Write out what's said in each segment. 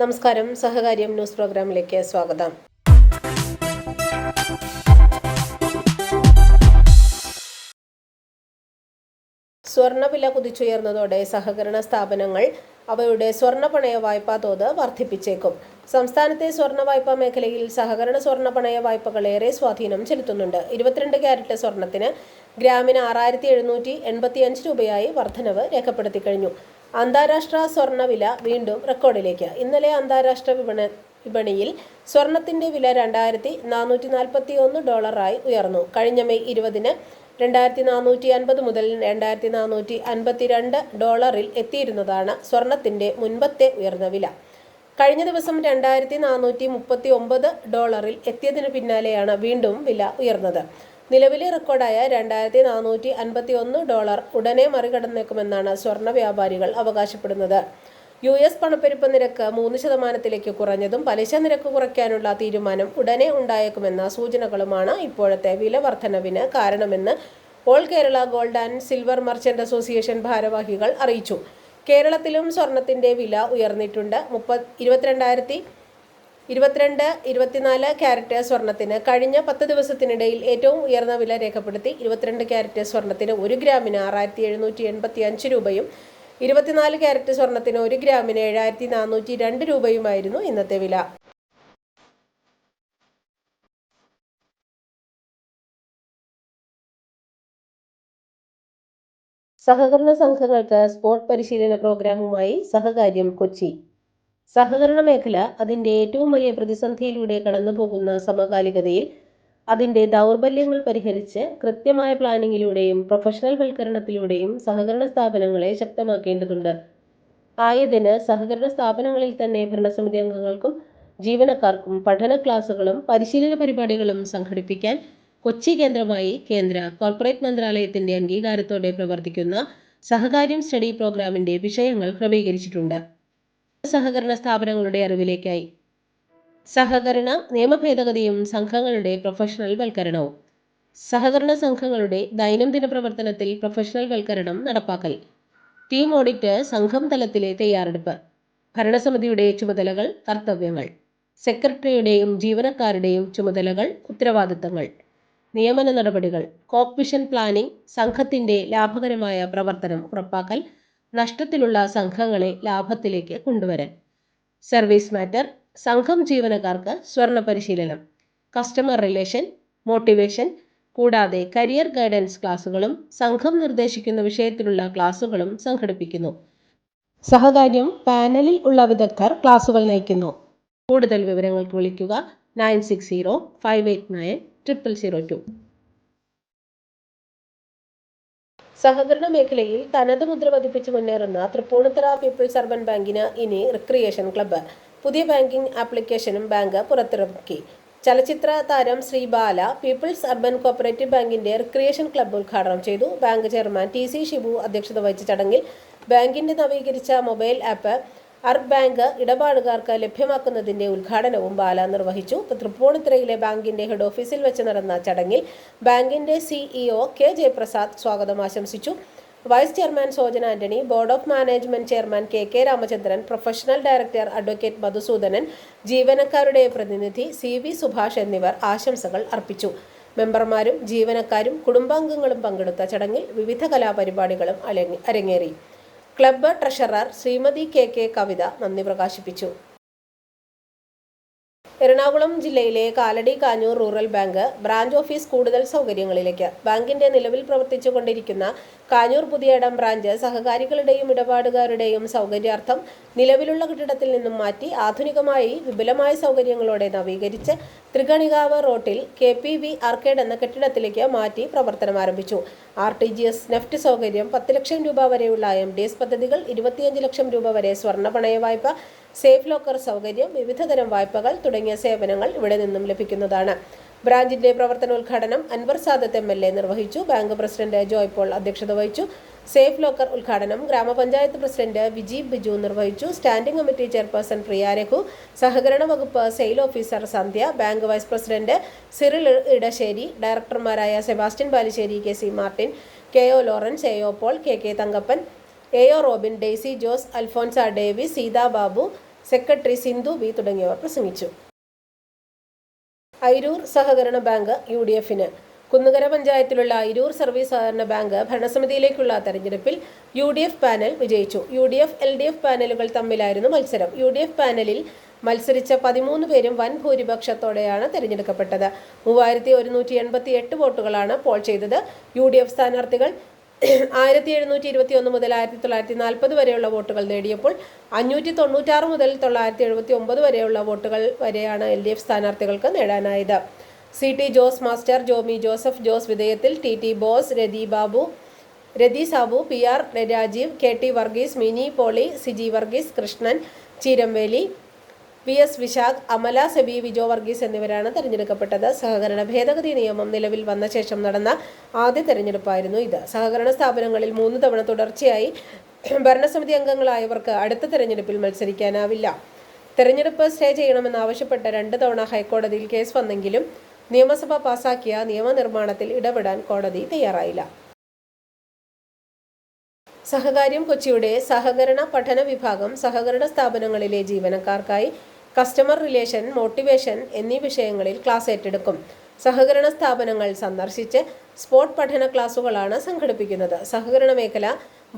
നമസ്കാരം. സഹകാര്യം ന്യൂസ് പ്രോഗ്രാമിലേക്ക് സ്വാഗതം. സ്വർണവില കുതിച്ചുയർന്നതോടെ സഹകരണ സ്ഥാപനങ്ങൾ അവയുടെ സ്വർണ പണയ വായ്പാ തോത് വർദ്ധിപ്പിച്ചേക്കും. സംസ്ഥാനത്തെ സ്വർണ വായ്പാ മേഖലയിൽ സഹകരണ സ്വർണ പണയ വായ്പകൾ ഏറെ സ്വാധീനം ചെലുത്തുന്നുണ്ട്. ഇരുപത്തിരണ്ട് ക്യാരറ്റ് സ്വർണത്തിന് ഗ്രാമിന് ആറായിരത്തി എഴുന്നൂറ്റി എൺപത്തിയഞ്ച് രൂപയായി വർധനവ് രേഖപ്പെടുത്തി കഴിഞ്ഞു. അന്താരാഷ്ട്ര സ്വർണവില വീണ്ടും റെക്കോർഡിലേക്ക്. ഇന്നലെ അന്താരാഷ്ട്ര വിപണ വിപണിയിൽ സ്വർണത്തിന്റെ വില രണ്ടായിരത്തി നാനൂറ്റി നാൽപ്പത്തി ഒന്ന് ഡോളറായി ഉയർന്നു. കഴിഞ്ഞ മെയ് ഇരുപതിന് രണ്ടായിരത്തി നാനൂറ്റി അൻപത് മുതൽ രണ്ടായിരത്തി നാനൂറ്റി അൻപത്തിരണ്ട് ഡോളറിൽ എത്തിയിരുന്നതാണ് സ്വർണത്തിന്റെ മുൻപത്തെ ഉയർന്ന വില. കഴിഞ്ഞ ദിവസം രണ്ടായിരത്തി നാനൂറ്റി മുപ്പത്തി ഒമ്പത് ഡോളറിൽ എത്തിയതിനു പിന്നാലെയാണ് വീണ്ടും വില ഉയർന്നത്. നിലവിലെ റെക്കോർഡായ രണ്ടായിരത്തി നാനൂറ്റി അൻപത്തി ഒന്ന് ഡോളർ ഉടനെ മറികടന്നേക്കുമെന്നാണ് സ്വർണ വ്യാപാരികൾ അവകാശപ്പെടുന്നത്. യു എസ് പണപ്പെരുപ്പ നിരക്ക് മൂന്ന് ശതമാനത്തിലേക്ക് കുറഞ്ഞതും പലിശ നിരക്ക് കുറയ്ക്കാനുള്ള തീരുമാനം ഉടനെ ഉണ്ടായേക്കുമെന്ന സൂചനകളുമാണ് ഇപ്പോഴത്തെ വില വർധനവിന് കാരണമെന്ന് all Kerala gold and silver merchant association ഭാരവാഹികൾ അറിയിച്ചു. കേരളത്തിലും സ്വർണത്തിന്റെ വില ഉയർന്നിട്ടുണ്ട്. മുപ്പത് ഇരുപത്തിരണ്ടായിരത്തി ഇരുപത്തിരണ്ട് ഇരുപത്തിനാല് ക്യാരറ്റ് സ്വർണത്തിന് കഴിഞ്ഞ പത്ത് ദിവസത്തിനിടയിൽ ഏറ്റവും ഉയർന്ന വില രേഖപ്പെടുത്തി ഇരുപത്തിരണ്ട് ക്യാരറ്റ് സ്വർണത്തിന് ഒരു ഗ്രാമിന് ആറായിരത്തി എഴുന്നൂറ്റി എൺപത്തി അഞ്ച് രൂപയും ഇരുപത്തിനാല് ക്യാരറ്റ് സ്വർണത്തിന് ഒരു ഗ്രാമിന് ഏഴായിരത്തി നാനൂറ്റി രണ്ട് രൂപയുമായിരുന്നു ഇന്നത്തെ വില. സഹകരണ സംഘങ്ങൾക്ക് സ്പോർട് പരിശീലന പ്രോഗ്രാമുമായി സഹകാര്യം കൊച്ചി. സഹകരണ മേഖല അതിന്റെ ഏറ്റവും വലിയ പ്രതിസന്ധിയിലൂടെ കടന്നുപോകുന്ന സമകാലികതയിൽ അതിന്റെ ദൗർബല്യങ്ങൾ പരിഹരിച്ച് കൃത്യമായ പ്ലാനിങ്ങിലൂടെയും പ്രൊഫഷണൽ വൽക്കരണത്തിലൂടെയും സഹകരണ സ്ഥാപനങ്ങളെ ശക്തമാക്കേണ്ടതുണ്ട്. ആയതിന് സഹകരണ സ്ഥാപനങ്ങളിൽ തന്നെ ഭരണസമിതി അംഗങ്ങൾക്കും ജീവനക്കാർക്കും പഠന ക്ലാസുകളും പരിശീലന പരിപാടികളും സംഘടിപ്പിക്കാൻ കൊച്ചി കേന്ദ്രമായി കേന്ദ്ര കോർപ്പറേറ്റ് മന്ത്രാലയത്തിന്റെ അംഗീകാരത്തോടെ പ്രവർത്തിക്കുന്ന സഹകാര്യം സ്റ്റഡി പ്രോഗ്രാമിന്റെ വിഷയങ്ങൾ ക്രമീകരിച്ചിട്ടുണ്ട്. സഹകരണ സ്ഥാപനങ്ങളുടെ അറിവിലേക്കായി. സഹകരണ നിയമ ഭേദഗതിയും സംഘങ്ങളുടെ പ്രൊഫഷണൽ വൽക്കരണവും. സഹകരണ സംഘങ്ങളുടെ ദൈനംദിന പ്രവർത്തനത്തിൽ പ്രൊഫഷണൽ വൽക്കരണം നടപ്പാക്കൽ. ടീം ഓഡിറ്റ് സംഘം തലത്തിലെ തയ്യാറെടുപ്പ്. ഭരണസമിതിയുടെ ചുമതലകൾ കർത്തവ്യങ്ങൾ. സെക്രട്ടറിയുടെയും ജീവനക്കാരുടെയും ചുമതലകൾ ഉത്തരവാദിത്തങ്ങൾ. നിയമന നടപടികൾ. കോപ്പിഷൻ പ്ലാനിംഗ് സംഘത്തിന്റെ ലാഭകരമായ പ്രവർത്തനം ഉറപ്പാക്കൽ നഷ്ടത്തിലുള്ള സംഘങ്ങളെ ലാഭത്തിലേക്ക് കൊണ്ടുവരാൻ. സർവീസ് മാറ്റർ സംഘം ജീവനക്കാർക്ക് സ്വർണ പരിശീലനം കസ്റ്റമർ റിലേഷൻ മോട്ടിവേഷൻ കൂടാതെ കരിയർ ഗൈഡൻസ് ക്ലാസുകളും സംഘം നിർദ്ദേശിക്കുന്ന വിഷയത്തിലുള്ള ക്ലാസുകളും സംഘടിപ്പിക്കുന്നു. സഹകാര്യം പാനലിൽ ഉള്ള വിദഗ്ധർ ക്ലാസുകൾ നയിക്കുന്നു. കൂടുതൽ വിവരങ്ങൾക്ക് വിളിക്കുക nine six zero five eight nine triple zero two. സഹകരണ മേഖലയിൽ തനത് മുദ്ര പതിപ്പിച്ച് മുന്നേറുന്ന തൃപ്പൂണിത്തറ പീപ്പിൾസ് അർബൻ ബാങ്കിന് ഇനി റിക്രിയേഷൻ ക്ലബ്ബ് പുതിയ ബാങ്കിംഗ് ആപ്ലിക്കേഷനും ബാങ്ക് പുറത്തിറക്കി. ചലച്ചിത്ര താരം Shri Bala people's urban cooperative ബാങ്കിന്റെ റിക്രിയേഷൻ ക്ലബ്ബ് ഉദ്ഘാടനം ചെയ്തു. Bank chairman T C Shibu അധ്യക്ഷത വഹിച്ച ചടങ്ങിൽ ബാങ്കിന്റെ നവീകരിച്ച മൊബൈൽ ആപ്പ് അർബ് ബാങ്ക് ഇടപാടുകാർക്ക് ലഭ്യമാക്കുന്നതിന്റെ ഉദ്ഘാടനവും ബാല നിർവഹിച്ചു. തൃപ്പൂണിത്തുറയിലെ ബാങ്കിന്റെ ഹെഡ് ഓഫീസിൽ വെച്ച് നടന്ന ചടങ്ങിൽ ബാങ്കിന്റെ സിഇഒ കെ ജയപ്രസാദ് സ്വാഗതം ആശംസിച്ചു. Vice chairman Sojana Antony board of management chairman K K Ramachandran professional director advocate Madhusudanan ജീവനക്കാരുടെ പ്രതിനിധി സി വി സുഭാഷ് എന്നിവർ ആശംസകൾ അർപ്പിച്ചു. മെമ്പർമാരും ജീവനക്കാരും കുടുംബാംഗങ്ങളും പങ്കെടുത്ത ചടങ്ങിൽ വിവിധ കലാപരിപാടികളും അരങ്ങേറി. Club treasurer Shrimati K K Kavitha നന്ദി പ്രകാശിപ്പിച്ചു എറണാകുളം ജില്ലയിലെ Kalady Kanjoor rural bank branch office കൂടുതൽ സൗകര്യങ്ങളിലേക്ക്. ബാങ്കിന്റെ നിലവിൽ പ്രവർത്തിച്ചുകൊണ്ടിരിക്കുന്ന കാഞ്ഞൂർ പുതിയടം ബ്രാഞ്ച് സഹകാരികളുടെയും ഇടപാടുകാരുടെയും സൗകര്യാർത്ഥം നിലവിലുള്ള കെട്ടിടത്തിൽ നിന്നും മാറ്റി ആധുനികമായി വിപുലമായ സൗകര്യങ്ങളോടെ നവീകരിച്ച് തൃഗണികാവ് റോട്ടിൽ കെ പി വി ആർക്കേഡ് എന്ന കെട്ടിടത്തിലേക്ക് മാറ്റി പ്രവർത്തനം ആരംഭിച്ചു. R T G S NEFT സൗകര്യം പത്ത് ലക്ഷം രൂപ വരെയുള്ള എം ഡി എസ് പദ്ധതികൾ ഇരുപത്തിയഞ്ച് ലക്ഷം രൂപ വരെ സ്വർണ പണയ വായ്പ സേഫ് ലോക്കർ സൗകര്യം വിവിധതരം വായ്പകൾ തുടങ്ങിയ സേവനങ്ങൾ ഇവിടെ നിന്നും ലഭിക്കുന്നതാണ്. ബ്രാഞ്ചിന്റെ പ്രവർത്തനോദ്ഘാടനം Anwar Sadath M L A നിർവഹിച്ചു. ബാങ്ക് പ്രസിഡന്റ് ജോയ് പോൾ അധ്യക്ഷത വഹിച്ചു. സേഫ് ലോക്കർ ഉദ്ഘാടനം ഗ്രാമപഞ്ചായത്ത് പ്രസിഡന്റ് വിജി ബിജു നിർവഹിച്ചു. Standing committee chairperson Priya Raghu സഹകരണ വകുപ്പ് sale officer Sandhya bank vice president Cyril Edassery ഡയറക്ടർമാരായ Sebastian Balussery K C Martin K O Lawrence A O Paul K K Thankappan A O Robin Daisy Jose Alphonsa Davy Seetha Babu secretary Sindhu B തുടങ്ങിയവർ പ്രസംഗിച്ചു. ഐരൂർ സഹകരണ bank U D എഫിന്. കുന്നുകര പഞ്ചായത്തിലുള്ള Airoor service സഹകരണ bank ഭരണസമിതിയിലേക്കുള്ള തെരഞ്ഞെടുപ്പിൽ U D F panel വിജയിച്ചു. U D F L D F പാനലുകൾ തമ്മിലായിരുന്നു മത്സരം. യു ഡി എഫ് പാനലിൽ മത്സരിച്ച പതിമൂന്ന് പേരും വൻ ഭൂരിപക്ഷത്തോടെയാണ് തെരഞ്ഞെടുക്കപ്പെട്ടത്. മൂവായിരത്തി ഒരുന്നൂറ്റി എൺപത്തി എട്ട് വോട്ടുകളാണ് പോൾ ചെയ്തത്. യു ഡി എഫ് സ്ഥാനാർത്ഥികൾ ആയിരത്തി എഴുന്നൂറ്റി ഇരുപത്തി ഒന്ന് മുതൽ ആയിരത്തി തൊള്ളായിരത്തി നാൽപ്പത് വരെയുള്ള വോട്ടുകൾ നേടിയപ്പോൾ അഞ്ഞൂറ്റി തൊണ്ണൂറ്റാറ് മുതൽ തൊള്ളായിരത്തി എഴുപത്തി ഒമ്പത് വരെയുള്ള വോട്ടുകൾ വരെയാണ് എൽ ഡി എഫ് സ്ഥാനാർത്ഥികൾക്ക് നേടാനായത്. C T Jose master Jomy Joseph Jose വിധേയത്തിൽ T T Bose Rathi Babu Rathi Sabu P R Rajeev K T Varghese Mini Poly Siji Varghese Krishnan Cheeramveli V S Vishakh Amala Seby Vijo Varghese എന്നിവരാണ് തെരഞ്ഞെടുക്കപ്പെട്ടത്. സഹകരണ ഭേദഗതി നിയമം നിലവിൽ വന്ന ശേഷം നടന്ന ആദ്യ തെരഞ്ഞെടുപ്പായിരുന്നു ഇത്. സഹകരണ സ്ഥാപനങ്ങളിൽ മൂന്ന് തവണ തുടർച്ചയായി ഭരണസമിതി അംഗങ്ങളായവർക്ക് അടുത്ത തെരഞ്ഞെടുപ്പിൽ മത്സരിക്കാനാവില്ല. തെരഞ്ഞെടുപ്പ് സ്റ്റേ ചെയ്യണമെന്നാവശ്യപ്പെട്ട് രണ്ട് തവണ ഹൈക്കോടതിയിൽ കേസ് വന്നെങ്കിലും നിയമസഭ പാസാക്കിയ നിയമനിർമ്മാണത്തിൽ ഇടപെടാൻ കോടതി തയ്യാറായില്ല. സഹകാര്യം കൊച്ചിയുടെ സഹകരണ പഠന വിഭാഗം സഹകരണ സ്ഥാപനങ്ങളിലെ ജീവനക്കാർക്കായി കസ്റ്റമർ റിലേഷൻ മോട്ടിവേഷൻ എന്നീ വിഷയങ്ങളിൽ ക്ലാസ് ഏറ്റെടുക്കും. സഹകരണ സ്ഥാപനങ്ങൾ സന്ദർശിച്ച് സ്പോട്ട് പഠന ക്ലാസുകളാണ് സംഘടിപ്പിക്കുന്നത്. സഹകരണ മേഖല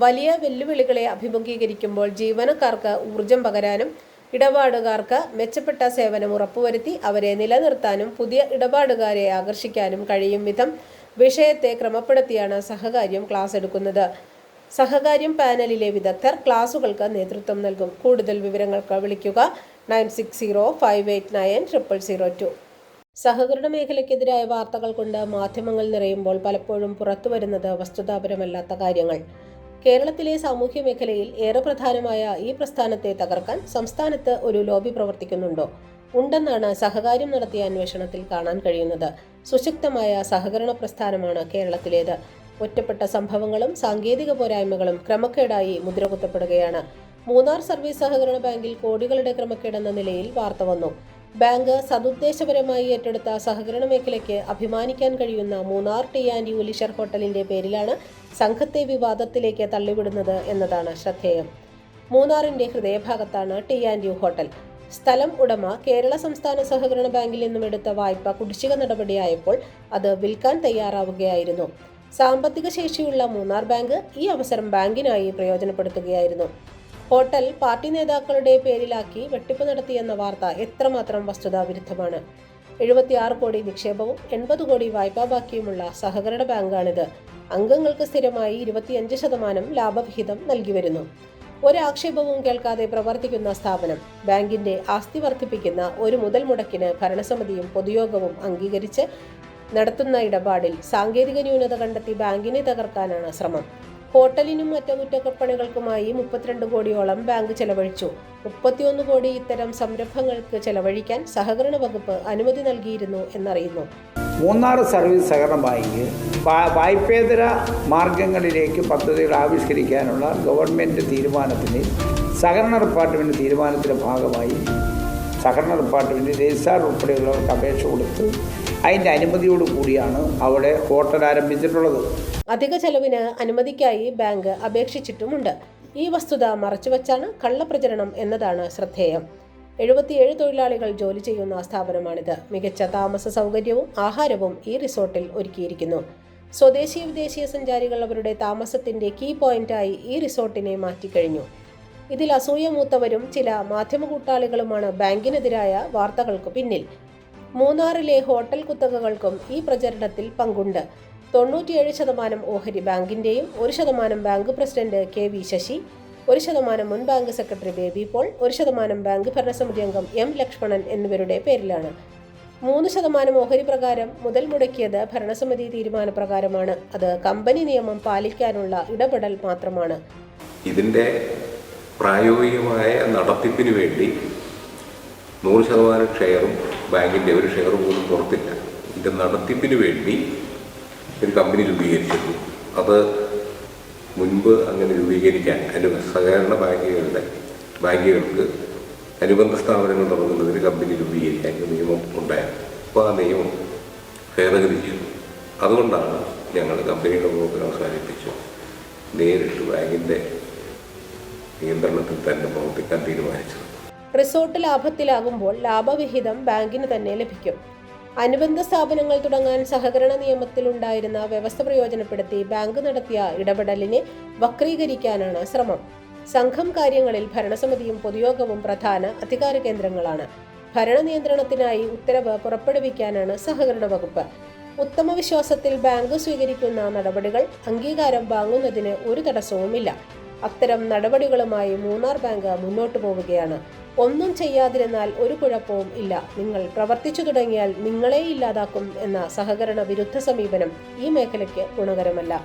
വലിയ വെല്ലുവിളികളെ അഭിമുഖീകരിക്കുമ്പോൾ ജീവനക്കാർക്ക് ഊർജം പകരാനും ഇടപാടുകാർക്ക് മെച്ചപ്പെട്ട സേവനം ഉറപ്പുവരുത്തി അവരെ നിലനിർത്താനും പുതിയ ഇടപാടുകാരെ ആകർഷിക്കാനും കഴിയും വിധം വിഷയത്തെ ക്രമപ്പെടുത്തിയാണ് സഹകാര്യം ക്ലാസ് എടുക്കുന്നത്. സഹകാര്യം പാനലിലെ വിദഗ്ധർ ക്ലാസുകൾക്ക് നേതൃത്വം നൽകും. കൂടുതൽ വിവരങ്ങൾക്ക് വിളിക്കുക nine six zero five eight nine triple zero two. സഹകരണ മേഖലയ്ക്കെതിരായ വാർത്തകൾ കൊണ്ട് മാധ്യമങ്ങൾ നിറയുമ്പോൾ പലപ്പോഴും പുറത്തുവരുന്നത് വസ്തുതാപരമല്ലാത്ത കാര്യങ്ങൾ. കേരളത്തിലെ സാമൂഹ്യ മേഖലയിൽ ഏറെ പ്രധാനമായ ഈ പ്രസ്ഥാനത്തെ തകർക്കാൻ സംസ്ഥാനത്ത് ഒരു ലോബി പ്രവർത്തിക്കുന്നുണ്ടോ? ഉണ്ടെന്നാണ് സഹകാര്യം നടത്തിയ അന്വേഷണത്തിൽ കാണാൻ കഴിയുന്നത്. സുശക്തമായ സഹകരണ പ്രസ്ഥാനമാണ് കേരളത്തിലേത്. ഒറ്റപ്പെട്ട സംഭവങ്ങളും സാങ്കേതിക പോരായ്മകളും ക്രമക്കേടായി മുദ്രകുത്തപ്പെടുകയാണ്. മൂന്നാർ സർവീസ് സഹകരണ ബാങ്കിൽ കോടികളുടെ ക്രമക്കേടെന്ന നിലയിൽ വാർത്ത വന്നു. ബാങ്ക് സതുദ്ദേശപരമായി ഏറ്റെടുത്ത സഹകരണ മേഖലയ്ക്ക് അഭിമാനിക്കാൻ കഴിയുന്ന മൂന്നാർ ടി ആൻഡ് യുലിഷർ ഹോട്ടലിന്റെ പേരിലാണ് സംഘത്തെ വിവാദത്തിലേക്ക് തള്ളിവിടുന്നത് എന്നതാണ് ശ്രദ്ധേയം. മൂന്നാറിന്റെ ഹൃദയഭാഗത്താണ് ടി ആൻഡ് യു ഹോട്ടൽ. സ്ഥലം ഉടമ കേരള സംസ്ഥാന സഹകരണ ബാങ്കിൽ നിന്നും എടുത്ത വായ്പ കുടിശ്ശിക നടപടിയായപ്പോൾ അത് വിൽക്കാൻ തയ്യാറാവുകയായിരുന്നു. സാമ്പത്തിക ശേഷിയുള്ള മൂന്നാർ ബാങ്ക് ഈ അവസരം ബാങ്കിനായി പ്രയോജനപ്പെടുത്തുകയായിരുന്നു. ഹോട്ടൽ പാർട്ടി നേതാക്കളുടെ പേരിലാക്കി വെട്ടിപ്പ് നടത്തിയെന്ന വാർത്ത എത്രമാത്രം വസ്തുതാ വിരുദ്ധമാണ് എഴുപത്തിയാറ് കോടി നിക്ഷേപവും എൺപത് കോടി വായ്പാ ബാക്കിയുമുള്ള സഹകരണ ബാങ്കാണിത്. അംഗങ്ങൾക്ക് സ്ഥിരമായി ഇരുപത്തിയഞ്ച് ശതമാനം ലാഭവിഹിതം നൽകി വരുന്നു. ഒരാക്ഷേപവും കേൾക്കാതെ പ്രവർത്തിക്കുന്ന സ്ഥാപനം ബാങ്കിന്റെ ആസ്തി വർദ്ധിപ്പിക്കുന്ന ഒരു മുതൽ മുടക്കിന് ഭരണസമിതിയും പൊതുയോഗവും അംഗീകരിച്ച് നടത്തുന്ന ഇടപാടിൽ സാങ്കേതിക ന്യൂനത കണ്ടെത്തി ബാങ്കിനെ തകർക്കാനാണ് ശ്രമം. ഹോട്ടലിനും അറ്റകുറ്റപ്പണികൾക്കുമായി മുപ്പത്തിരണ്ട് കോടിയോളം ബാങ്ക് ചെലവഴിച്ചു. മുപ്പത്തിയൊന്ന് കോടി ഇത്തരം സംരംഭങ്ങൾക്ക് ചെലവഴിക്കാൻ സഹകരണ വകുപ്പ് അനുമതി നൽകിയിരുന്നു എന്നറിയുന്നു. മൂന്നാർ സർവീസ് സഹകരണ ബാങ്ക് വായ്പേതര മാർഗങ്ങളിലേക്ക് പദ്ധതികൾ ആവിഷ്കരിക്കാനുള്ള ഗവൺമെന്റ് തീരുമാനത്തിന് സഹകരണ ഡിപ്പാർട്ട്മെന്റ് തീരുമാനത്തിന്റെ ഭാഗമായി സഹകരണ ഡിപ്പാർട്ട്മെന്റ് രജിസ്ട്രാർ ഉൾപ്പെടെയുള്ളവർക്ക് അപേക്ഷ കൊടുത്ത് അതിന്റെ അനുമതിയോട് കൂടിയാണ് അവിടെ ഹോട്ടൽ ആരംഭിച്ചിട്ടുള്ളത്. അധിക ചെലവിന് അനുമതിക്കായി ബാങ്ക് അപേക്ഷിച്ചിട്ടുമുണ്ട്. ഈ വസ്തുത മറച്ചുവെച്ചാണ് കള്ളപ്രചരണം എന്നതാണ് ശ്രദ്ധേയം. എഴുപത്തിയേഴ് തൊഴിലാളികൾ ജോലി ചെയ്യുന്ന സ്ഥാപനമാണിത്. മികച്ച താമസ സൗകര്യവും ആഹാരവും ഈ റിസോർട്ടിൽ ഒരുക്കിയിരിക്കുന്നു. സ്വദേശി വിദേശീയ സഞ്ചാരികൾ അവരുടെ താമസത്തിന്റെ കീ പോയിന്റായി ഈ റിസോർട്ടിനെ മാറ്റിക്കഴിഞ്ഞു. ഇതിൽ അസൂയ മൂത്തവരും ചില മാധ്യമ കൂട്ടാളികളുമാണ് ബാങ്കിനെതിരായ വാർത്തകൾക്ക് പിന്നിൽ. മൂന്നാറിലെ ഹോട്ടൽ കുത്തകകൾക്കും ഈ പ്രചരണത്തിൽ പങ്കുണ്ട്. തൊണ്ണൂറ്റിയേഴ് ശതമാനം ഓഹരി ബാങ്കിന്റെയും ഒരു ശതമാനം bank president K V Sasi ഒരു ശതമാനം മുൻ ബാങ്ക് സെക്രട്ടറി ബേബി പോൾ ഒരു ശതമാനം ബാങ്ക് ഭരണസമിതി അംഗം എം ലക്ഷ്മണൻ എന്നിവരുടെ പേരിലാണ്. മൂന്ന് ശതമാനം ഓഹരി പ്രകാരം മുതൽ മുടക്കിയത് ഭരണസമിതി തീരുമാനപ്രകാരമാണ്. അത് കമ്പനി നിയമം പാലിക്കാനുള്ള ഇടപെടൽ മാത്രമാണ്. ഇതിന്റെ പ്രായോഗികമായ നടത്തിപ്പിന് വേണ്ടി നൂറ് ശതമാനം ഷെയറും ബാങ്കിന്റെ ഒരു ഷെയർ പോലും പുറത്തില്ല. ഇതിന്റെ നടത്തിപ്പിന് വേണ്ടി ഒരു കമ്പനി രൂപീകരിച്ചിരുന്നു. അത് മുൻപ് അങ്ങനെ രൂപീകരിക്കാൻ അനു സഹകരണ ബാങ്കുകളുടെ ബാങ്കുകൾക്ക് അനുബന്ധ സ്ഥാപനങ്ങൾ തുടങ്ങുന്നതിന് കമ്പനി രൂപീകരിക്കാൻ നിയമം ഉണ്ടായിരുന്നു. അപ്പോൾ ആ നിയമം ഭേദഗതി ചെയ്തു. അതുകൊണ്ടാണ് ഞങ്ങൾ കമ്പനിയുടെ പ്രവർത്തനം അവസാനിപ്പിച്ചു. നേരിട്ട് ബാങ്കിന്റെ നിയന്ത്രണത്തിൽ തന്നെ പ്രവർത്തിക്കാൻ തീരുമാനിച്ചത്. റിസോർട്ട് ലാഭത്തിലാകുമ്പോൾ ലാഭവിഹിതം ബാങ്കിന് തന്നെ ലഭിക്കും. അനുബന്ധ സ്ഥാപനങ്ങൾ തുടങ്ങാൻ സഹകരണ നിയമത്തിൽ ഉണ്ടായിരുന്ന വ്യവസ്ഥ പ്രയോജനപ്പെടുത്തി ബാങ്ക് നടത്തിയ ഇടപെടലിനെ വക്രീകരിക്കാനാണ് ശ്രമം. സംഘം കാര്യങ്ങളിൽ ഭരണസമിതിയും പൊതുയോഗവും പ്രധാന അധികാര കേന്ദ്രങ്ങളാണ്. ഭരണ നിയന്ത്രണത്തിനായി ഉത്തരവ് പുറപ്പെടുവിക്കാനാണ് സഹകരണ വകുപ്പ്. ഉത്തമ വിശ്വാസത്തിൽ ബാങ്ക് സ്വീകരിക്കുന്ന നടപടികൾ അംഗീകാരം വാങ്ങുന്നതിന് ഒരു തടസ്സവുമില്ല. അത്തരം നടപടികളുമായി മൂന്നാർ ബാങ്ക് മുന്നോട്ടു പോവുകയാണ്. ഒന്നും ചെയ്യാതിരുന്നാൽ ഒരു കുഴപ്പവും ഇല്ല. നിങ്ങൾ പ്രവർത്തിച്ചു തുടങ്ങിയാൽ നിങ്ങളെ ഇല്ലാതാക്കും എന്ന സഹകരണ വിരുദ്ധ സമീപനം ഈ മേഖലയ്ക്ക് ഗുണകരമല്ല.